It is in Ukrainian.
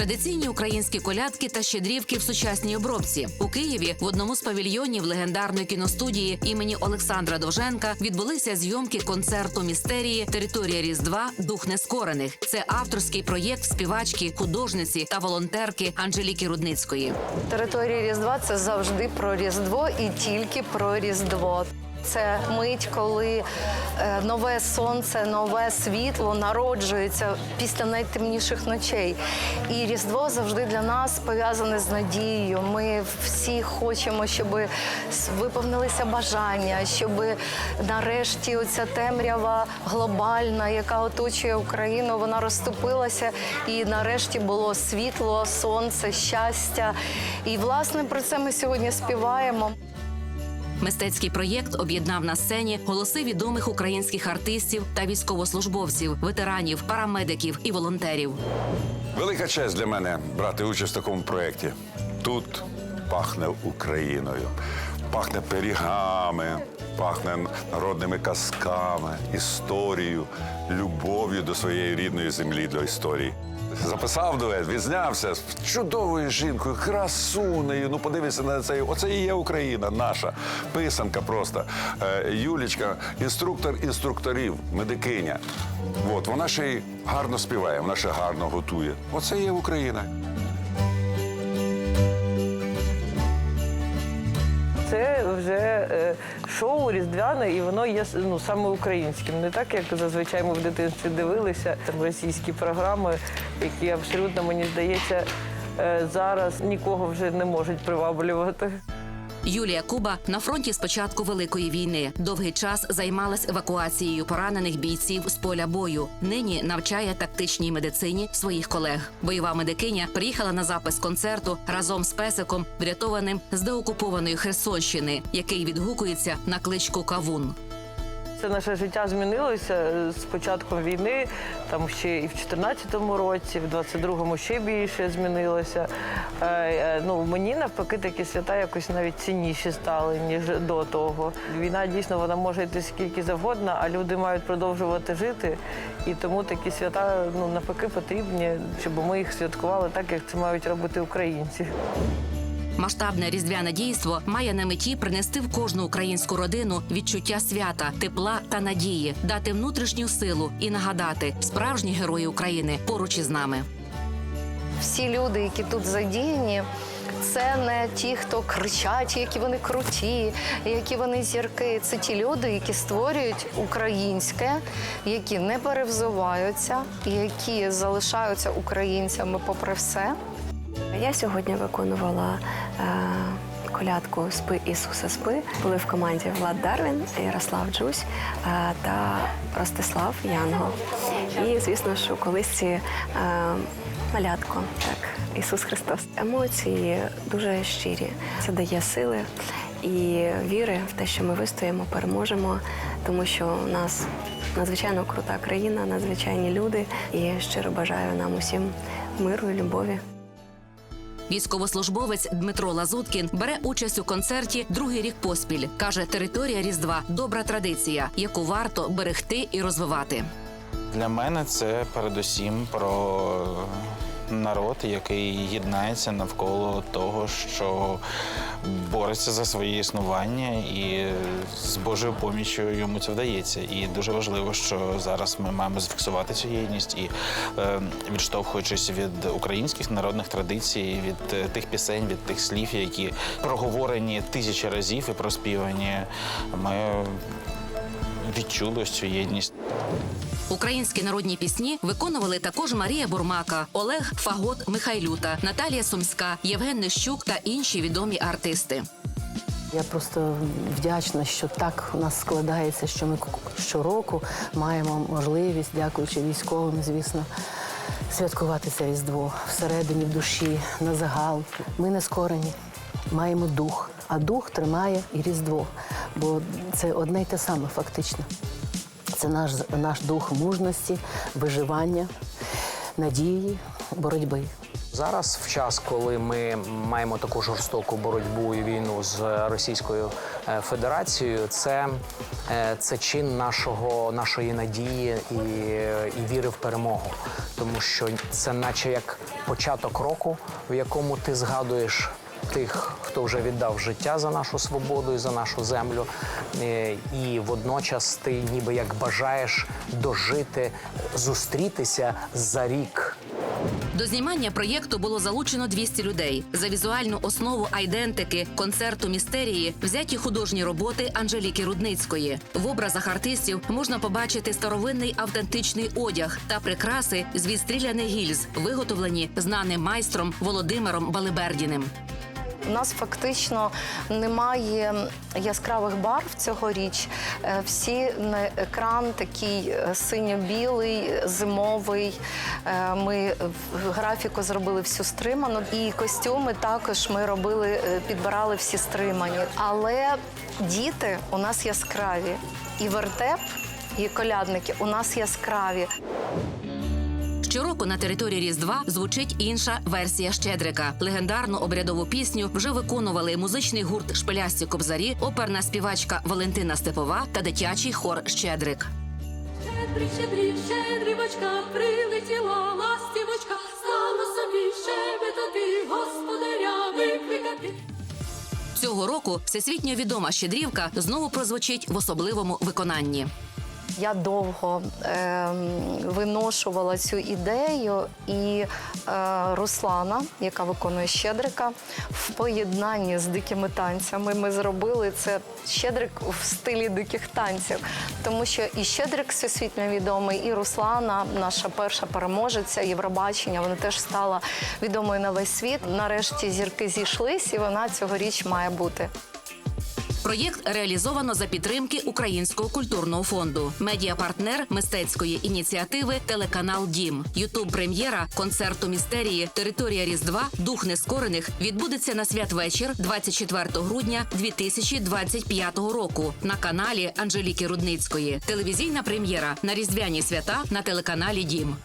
Традиційні українські колядки та щедрівки в сучасній обробці у Києві в одному з павільйонів легендарної кіностудії імені Олександра Довженка відбулися зйомки концерту містерії Територія Різдва Дух нескорених. Це авторський проєкт співачки, художниці та волонтерки Анжеліки Рудницької. Територія Різдва це завжди про Різдво і тільки про Різдво. Це мить, коли е, нове сонце, нове світло народжується після найтемніших ночей. І Різдво завжди для нас пов'язане з надією. Ми всі хочемо, щоб виповнилися бажання, щоб нарешті оця темрява глобальна, яка оточує Україну, вона розступилася, і нарешті було світло, сонце, щастя. І власне про це ми сьогодні співаємо. Мистецький проєкт об'єднав на сцені голоси відомих українських артистів та військовослужбовців, ветеранів, парамедиків і волонтерів. Велика честь для мене брати участь в такому проєкті. Тут пахне Україною, пахне пирігами, пахне народними казками, історією, любов'ю до своєї рідної землі, до історії. Записав дует, відзнявся з чудовою жінкою, красунею. Ну подивися на це. Оце і є Україна, наша писанка просто. Е, Юлічка, інструктор інструкторів, медикиня. От вона ще й гарно співає, вона ще гарно готує. Оце і є Україна. Це вже е, шоу різдвяне, і воно є ну, саме українським. Не так, як зазвичай ми в дитинстві дивилися там російські програми, які абсолютно, мені здається, е, зараз нікого вже не можуть приваблювати. Юлія Куба на фронті з початку великої війни довгий час займалась евакуацією поранених бійців з поля бою. Нині навчає тактичній медицині своїх колег. Бойова медикиня приїхала на запис концерту разом з песиком, врятованим з деокупованої Херсонщини, який відгукується на кличку Кавун. Це наше життя змінилося е, з початком війни, там ще і в 2014 році, в 22-му ще більше змінилося. Е, е, Ну, мені навпаки такі свята якось навіть цінніші стали, ніж до того. Війна дійсно вона може йти скільки завгодно, а люди мають продовжувати жити. І тому такі свята ну, навпаки потрібні, щоб ми їх святкували так, як це мають робити українці. Масштабне різдвяне дійство має на меті принести в кожну українську родину відчуття свята, тепла та надії, дати внутрішню силу і нагадати справжні герої України поруч із нами. Всі люди, які тут задіяні, це не ті, хто кричать, які вони круті, які вони зірки. Це ті люди, які створюють українське, які не перевзуваються, які залишаються українцями попри все. Я сьогодні виконувала е, колядку Спи Ісусе спи. Були в команді Влад Дарвін, Ярослав Джусь е, та Ростислав Янгол. І звісно, що колись е, малятко, так, Ісус Христос. Емоції дуже щирі. Це дає сили і віри в те, що ми вистоїмо, переможемо, тому що у нас надзвичайно крута країна, надзвичайні люди. І щиро бажаю нам усім миру і любові. Військовослужбовець Дмитро Лазуткін бере участь у концерті другий рік поспіль. каже, територія Різдва добра традиція, яку варто берегти і розвивати. Для мене це передусім про народ, який єднається навколо того, що бореться за своє існування, і з Божою поміччю йому це вдається. І дуже важливо, що зараз ми маємо зафіксувати цю єдність і е, відштовхуючись від українських народних традицій, від е, тих пісень, від тих слів, які проговорені тисячі разів і проспівані, ми відчули цю єдність. Українські народні пісні виконували також Марія Бурмака, Олег Фагот Михайлюта, Наталія Сумська, Євген Нищук та інші відомі артисти. Я просто вдячна, що так у нас складається, що ми щороку маємо можливість, дякуючи військовим, звісно, святкувати це Різдво всередині, в душі, на загал. Ми не скорені, маємо дух, а дух тримає і Різдво, бо це одне й те саме фактично. Це наш, наш дух мужності, виживання, надії, боротьби. Зараз, в час, коли ми маємо таку жорстоку боротьбу і війну з Російською е, Федерацією, це, е, це чин нашого, нашої надії і, і віри в перемогу. Тому що це наче як початок року, в якому ти згадуєш тих, хто вже віддав життя за нашу свободу і за нашу землю, е, і водночас ти ніби як бажаєш дожити, зустрітися за рік. До знімання проєкту було залучено 200 людей. За візуальну основу айдентики, концерту містерії взяті художні роботи Анжеліки Рудницької. В образах артистів можна побачити старовинний автентичний одяг та прикраси з відстріляних гільз, виготовлені знаним майстром Володимиром Балибердіним. У нас фактично немає яскравих барв цьогоріч. Е, Всі екран такий е, синьо-білий, зимовий. Е, Ми графіку зробили всю стриману. І костюми також ми робили, підбирали всі стримані. Але діти у нас яскраві. І вертеп, і колядники у нас яскраві. Щороку на території Різдва звучить інша версія Щедрика. Легендарну обрядову пісню вже виконували музичний гурт Шпилясті кобзарі, оперна співачка Валентина Степова та дитячий хор Щедрик. Щедрик, щедрик, щедрівочка, прилетіла ластівочка, стала собі щебетати, господаря викликати. Цього року всесвітньо відома щедрівка знову прозвучить в особливому виконанні. Я довго ем, виношувала цю ідею, і е, Руслана, яка виконує Щедрика, в поєднанні з дикими танцями ми зробили це Щедрик в стилі диких танців. Тому що і Щедрик всесвітньо відомий, і Руслана, наша перша переможеця Євробачення, вона теж стала відомою на весь світ. Нарешті зірки зійшлись, і вона цьогоріч має бути. Проєкт реалізовано за підтримки Українського культурного фонду. Медіапартнер мистецької ініціативи Телеканал Дім. Ютуб прем'єра концерту містерії Територія Різдва Дух нескорених відбудеться на святвечір 24 грудня 2025 року на каналі Анжеліки Рудницької. Телевізійна прем'єра на різдвяні свята на телеканалі Дім.